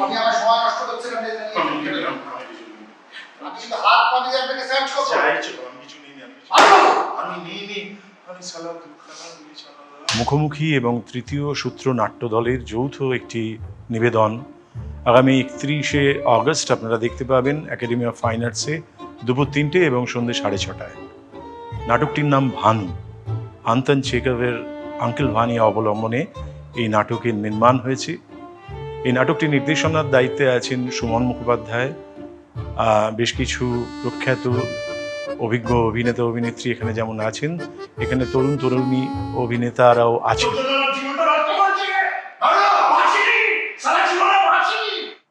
আপনি আমার সময় নষ্ট করছেন আপনি কিন্তু হাত পা দিয়ে আপনাকে সার্চ করব। আমি কিছু নিইনি, আমি নিইনি, আমি সালা। মুখোমুখি এবং তৃতীয় সূত্র নাট্য দলের যৌথ একটি নিবেদন। আগামী একত্রিশে আগস্ট আপনারা দেখতে পাবেন একাডেমি অফ ফাইন আর্টসে দুপুর তিনটে এবং সন্ধ্যে সাড়ে ছটায়। নাটকটির নাম ভানু। আন্তন চেকভের আঙ্কেল ভানি অবলম্বনে এই নাটকের নির্মাণ হয়েছে। এই নাটকটি নির্দেশনার দায়িত্বে আছেন সুমন মুখোপাধ্যায় বেশ কিছু প্রখ্যাত অভিজ্ঞ অভিনেতা, অভিনেত্রী এখানে যেমন আছেন এখানে তরুণ তরুণী অভিনেতারাও আছেন।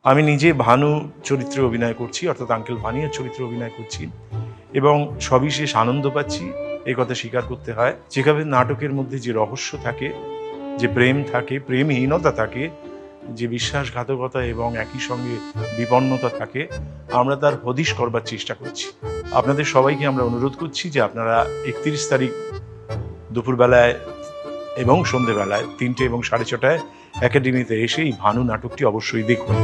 আমি নিজে ভানু চরিত্রে অভিনয় করছি, অর্থাৎ আঙ্কেল ভানিয়ার চরিত্রে অভিনয় করছি এবং সবিশেষ আনন্দ পাচ্ছি এই কথা স্বীকার করতে হয় যেভাবে নাটকের মধ্যে যে রহস্য থাকে, যে প্রেম থাকে, প্রেমহীনতা থাকে যে বিশ্বাসঘাতকতা এবং একই সঙ্গে বিপন্নতা থাকে, আমরা তার হদিশ করবার চেষ্টা করছি। আপনাদের সবাইকে আমরা অনুরোধ করছি যে আপনারা একত্রিশ তারিখ দুপুরবেলায় এবং সন্ধেবেলায় তিনটে এবং সাড়ে ছটায় একাডেমিতে এসে এই ভানু নাটকটি অবশ্যই দেখুন।